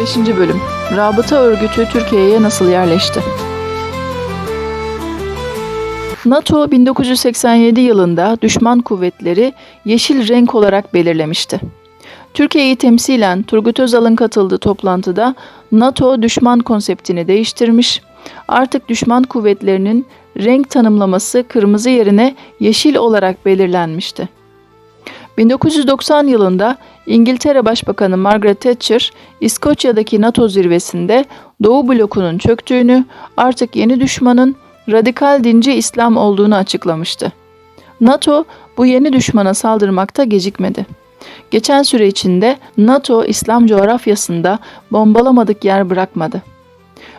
5. Bölüm Rabıta Örgütü Türkiye'ye nasıl yerleşti? NATO 1987 yılında düşman kuvvetleri yeşil renk olarak belirlemişti. Türkiye'yi temsilen Turgut Özal'ın katıldığı toplantıda NATO düşman konseptini değiştirmiş, artık düşman kuvvetlerinin renk tanımlaması kırmızı yerine yeşil olarak belirlenmişti. 1990 yılında İngiltere Başbakanı Margaret Thatcher, İskoçya'daki NATO zirvesinde Doğu blokunun çöktüğünü, artık yeni düşmanın radikal dinci İslam olduğunu açıklamıştı. NATO bu yeni düşmana saldırmakta gecikmedi. Geçen süre içinde NATO İslam coğrafyasında bombalamadık yer bırakmadı.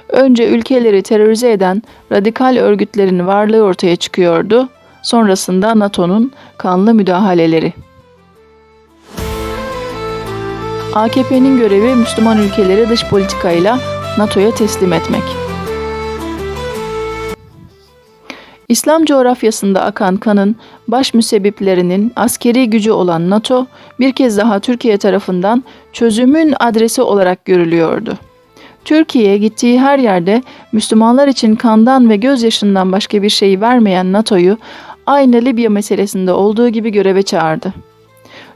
Önce ülkeleri terörize eden radikal örgütlerin varlığı ortaya çıkıyordu, sonrasında NATO'nun kanlı müdahaleleri. AKP'nin görevi Müslüman ülkeleri dış politikayla NATO'ya teslim etmek. İslam coğrafyasında akan kanın baş müsebbiplerinin askeri gücü olan NATO bir kez daha Türkiye tarafından çözümün adresi olarak görülüyordu. Türkiye gittiği her yerde Müslümanlar için kandan ve gözyaşından başka bir şey vermeyen NATO'yu aynı Libya meselesinde olduğu gibi göreve çağırdı.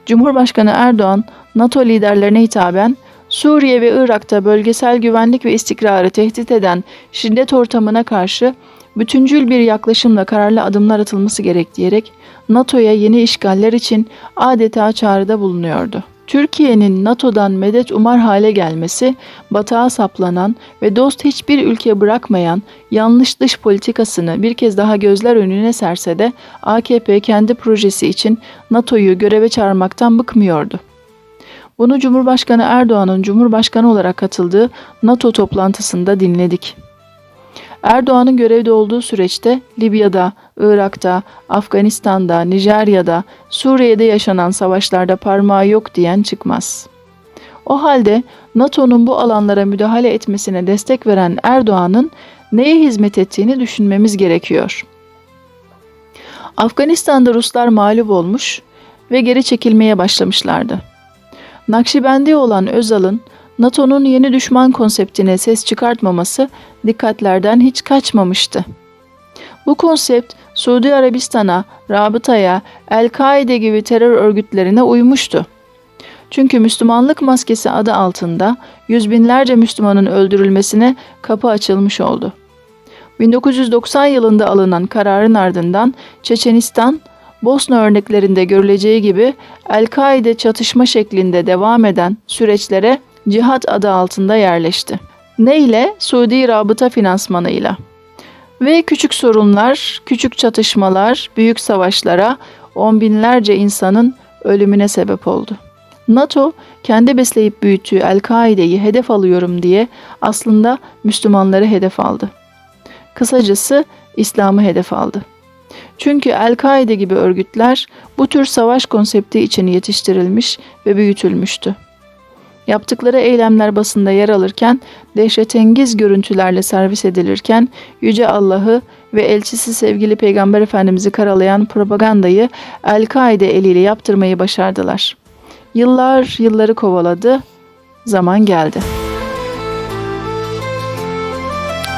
Cumhurbaşkanı Erdoğan NATO liderlerine hitaben Suriye ve Irak'ta bölgesel güvenlik ve istikrarı tehdit eden şiddet ortamına karşı bütüncül bir yaklaşımla kararlı adımlar atılması gerek diyerek NATO'ya yeni işgaller için adeta çağrıda bulunuyordu. Türkiye'nin NATO'dan medet umar hale gelmesi, batağa saplanan ve dost hiçbir ülke bırakmayan yanlış dış politikasını bir kez daha gözler önüne serse de AKP kendi projesi için NATO'yu göreve çağırmaktan bıkmıyordu. Bunu Cumhurbaşkanı Erdoğan'ın Cumhurbaşkanı olarak katıldığı NATO toplantısında dinledik. Erdoğan'ın görevde olduğu süreçte Libya'da, Irak'ta, Afganistan'da, Nijerya'da, Suriye'de yaşanan savaşlarda parmağı yok diyen çıkmaz. O halde NATO'nun bu alanlara müdahale etmesine destek veren Erdoğan'ın neye hizmet ettiğini düşünmemiz gerekiyor. Afganistan'da Ruslar mağlup olmuş ve geri çekilmeye başlamışlardı. Nakşibendi olan Özal'ın NATO'nun yeni düşman konseptine ses çıkartmaması dikkatlerden hiç kaçmamıştı. Bu konsept Suudi Arabistan'a, Rabıta'ya, El-Kaide gibi terör örgütlerine uymuştu. Çünkü Müslümanlık maskesi adı altında yüz binlerce Müslümanın öldürülmesine kapı açılmış oldu. 1990 yılında alınan kararın ardından Çeçenistan, Bosna örneklerinde görüleceği gibi El-Kaide çatışma şeklinde devam eden süreçlere cihat adı altında yerleşti. Ne ile? Suudi rabıta finansmanıyla. Ve küçük sorunlar, küçük çatışmalar, büyük savaşlara on binlerce insanın ölümüne sebep oldu. NATO kendi besleyip büyüttüğü El-Kaide'yi hedef alıyorum diye aslında Müslümanları hedef aldı. Kısacası İslam'ı hedef aldı. Çünkü El-Kaide gibi örgütler bu tür savaş konsepti için yetiştirilmiş ve büyütülmüştü. Yaptıkları eylemler basında yer alırken, dehşetengiz görüntülerle servis edilirken, Yüce Allah'ı ve elçisi sevgili Peygamber Efendimiz'i karalayan propagandayı El-Kaide eliyle yaptırmayı başardılar. Yıllar yılları kovaladı, zaman geldi.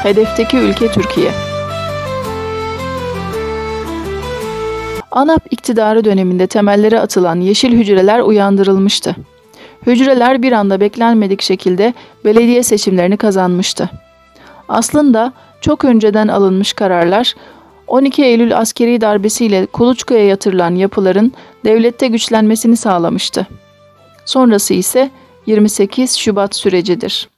Hedefteki ülke Türkiye. ANAP iktidarı döneminde temelleri atılan yeşil hücreler uyandırılmıştı. Hücreler bir anda beklenmedik şekilde belediye seçimlerini kazanmıştı. Aslında çok önceden alınmış kararlar 12 Eylül askeri darbesiyle kuluçkaya yatırılan yapıların devlette güçlenmesini sağlamıştı. Sonrası ise 28 Şubat sürecidir.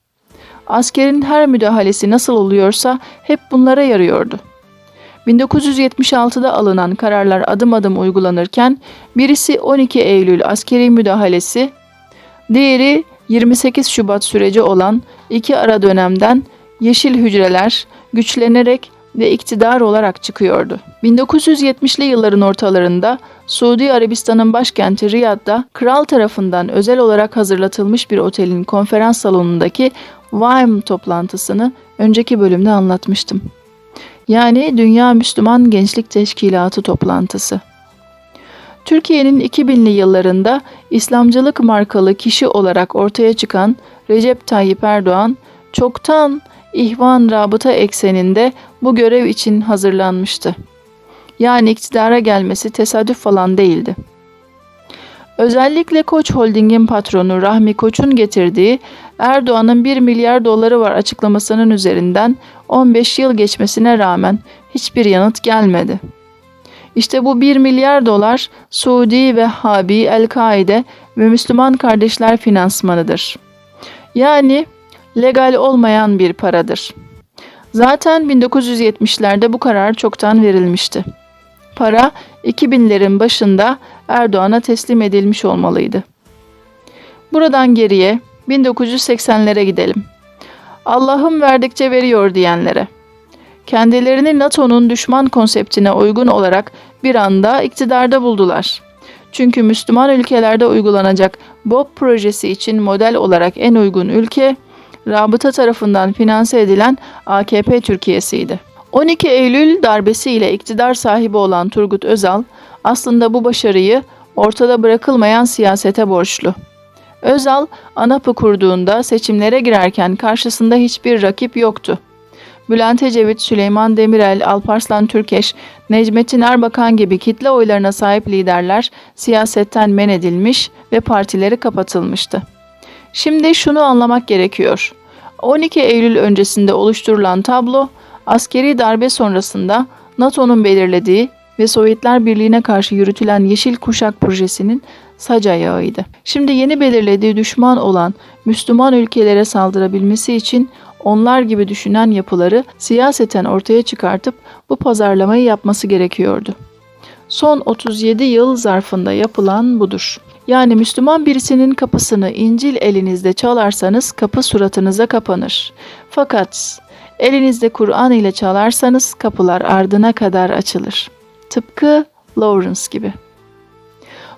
Askerin her müdahalesi nasıl oluyorsa hep bunlara yarıyordu. 1976'da alınan kararlar adım adım uygulanırken birisi 12 Eylül askeri müdahalesi, Diğeri 28 Şubat süreci olan iki ara dönemden yeşil hücreler güçlenerek ve iktidar olarak çıkıyordu. 1970'li yılların ortalarında Suudi Arabistan'ın başkenti Riyad'da kral tarafından özel olarak hazırlatılmış bir otelin konferans salonundaki WAIM toplantısını önceki bölümde anlatmıştım. Yani Dünya Müslüman Gençlik Teşkilatı toplantısı. Türkiye'nin 2000'li yıllarında İslamcılık markalı kişi olarak ortaya çıkan Recep Tayyip Erdoğan çoktan ihvan rabıta ekseninde bu görev için hazırlanmıştı. Yani iktidara gelmesi tesadüf falan değildi. Özellikle Koç Holding'in patronu Rahmi Koç'un getirdiği Erdoğan'ın 1 milyar doları var açıklamasının üzerinden 15 yıl geçmesine rağmen hiçbir yanıt gelmedi. İşte bu 1 milyar dolar Suudi ve Habi, El-Kaide ve Müslüman kardeşler finansmanıdır. Yani legal olmayan bir paradır. Zaten 1970'lerde bu karar çoktan verilmişti. Para 2000'lerin başında Erdoğan'a teslim edilmiş olmalıydı. Buradan geriye 1980'lere gidelim. Allah'ım verdikçe veriyor diyenlere. Kendilerini NATO'nun düşman konseptine uygun olarak bir anda iktidarda buldular. Çünkü Müslüman ülkelerde uygulanacak BOP projesi için model olarak en uygun ülke, rabıta tarafından finanse edilen AKP Türkiye'siydi. 12 Eylül darbesiyle iktidar sahibi olan Turgut Özal aslında bu başarıyı ortada bırakılmayan siyasete borçlu. Özal, ANAP'ı kurduğunda seçimlere girerken karşısında hiçbir rakip yoktu. Bülent Ecevit, Süleyman Demirel, Alparslan Türkeş, Necmettin Erbakan gibi kitle oylarına sahip liderler siyasetten men edilmiş ve partileri kapatılmıştı. Şimdi şunu anlamak gerekiyor. 12 Eylül öncesinde oluşturulan tablo, askeri darbe sonrasında NATO'nun belirlediği ve Sovyetler Birliği'ne karşı yürütülen Yeşil Kuşak projesinin sac ayağıydı. Şimdi yeni belirlediği düşman olan Müslüman ülkelere saldırabilmesi için onlar gibi düşünen yapıları siyaseten ortaya çıkartıp bu pazarlamayı yapması gerekiyordu. Son 37 yıl zarfında yapılan budur. Yani Müslüman birisinin kapısını İncil elinizde çalarsanız kapı suratınıza kapanır. Fakat elinizde Kur'an ile çalarsanız kapılar ardına kadar açılır. Tıpkı Lawrence gibi.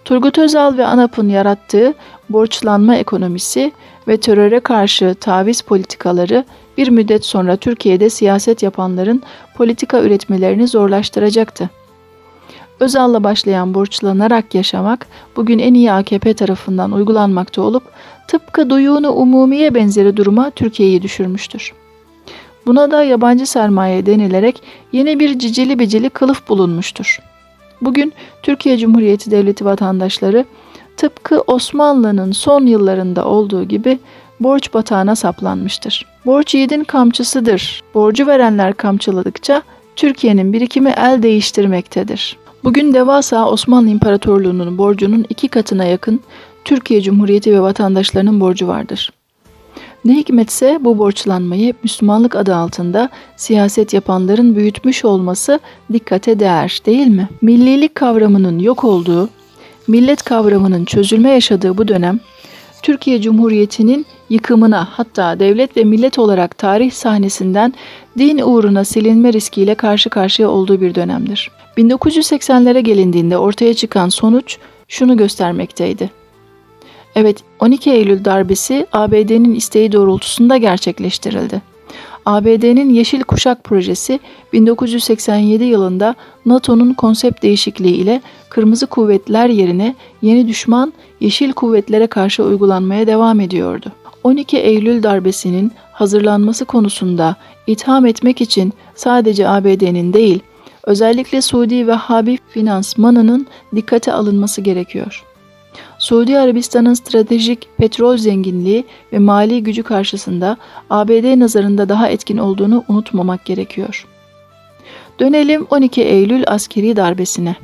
Turgut Özal ve ANAP'ın yarattığı borçlanma ekonomisi ve teröre karşı taviz politikaları bir müddet sonra Türkiye'de siyaset yapanların politika üretmelerini zorlaştıracaktı. Özal'la başlayan borçlanarak yaşamak bugün en iyi AKP tarafından uygulanmakta olup tıpkı duyunu umumiye benzeri duruma Türkiye'yi düşürmüştür. Buna da yabancı sermaye denilerek yeni bir cicili bicili kılıf bulunmuştur. Bugün Türkiye Cumhuriyeti Devleti vatandaşları tıpkı Osmanlı'nın son yıllarında olduğu gibi borç batağına saplanmıştır. Borç yiğidin kamçısıdır. Borcu verenler kamçıladıkça Türkiye'nin birikimi el değiştirmektedir. Bugün devasa Osmanlı İmparatorluğu'nun borcunun iki katına yakın Türkiye Cumhuriyeti ve vatandaşlarının borcu vardır. Ne hikmetse bu borçlanmayı Müslümanlık adı altında siyaset yapanların büyütmüş olması dikkate değer değil mi? Millilik kavramının yok olduğu, millet kavramının çözülme yaşadığı bu dönem, Türkiye Cumhuriyeti'nin yıkımına hatta devlet ve millet olarak tarih sahnesinden din uğruna silinme riskiyle karşı karşıya olduğu bir dönemdir. 1980'lere gelindiğinde ortaya çıkan sonuç şunu göstermekteydi. Evet, 12 Eylül darbesi ABD'nin isteği doğrultusunda gerçekleştirildi. ABD'nin Yeşil Kuşak projesi 1987 yılında NATO'nun konsept değişikliği ile Kırmızı Kuvvetler yerine yeni düşman Yeşil Kuvvetlere karşı uygulanmaya devam ediyordu. 12 Eylül darbesinin hazırlanması konusunda itham etmek için sadece ABD'nin değil, özellikle Suudi ve Habib finansmanının dikkate alınması gerekiyor. Suudi Arabistan'ın stratejik petrol zenginliği ve mali gücü karşısında ABD nazarında daha etkin olduğunu unutmamak gerekiyor. Dönelim 12 Eylül askeri darbesine.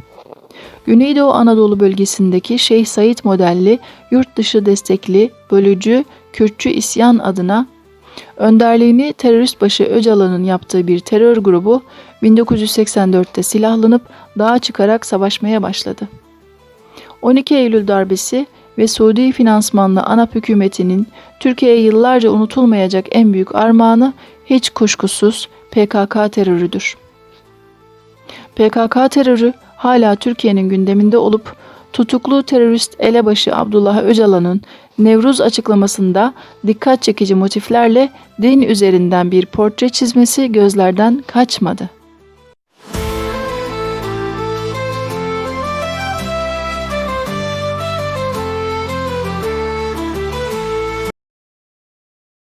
Güneydoğu Anadolu bölgesindeki Şeyh Said modelli yurt dışı destekli, bölücü, Kürtçü isyan adına önderliğini terörist başı Öcalan'ın yaptığı bir terör grubu 1984'te silahlanıp dağa çıkarak savaşmaya başladı. 12 Eylül darbesi ve Suudi finansmanlı ANAP hükümetinin Türkiye'ye yıllarca unutulmayacak en büyük armağanı hiç kuşkusuz PKK terörüdür. PKK terörü hala Türkiye'nin gündeminde olup tutuklu terörist elebaşı Abdullah Öcalan'ın Nevruz açıklamasında dikkat çekici motiflerle din üzerinden bir portre çizmesi gözlerden kaçmadı.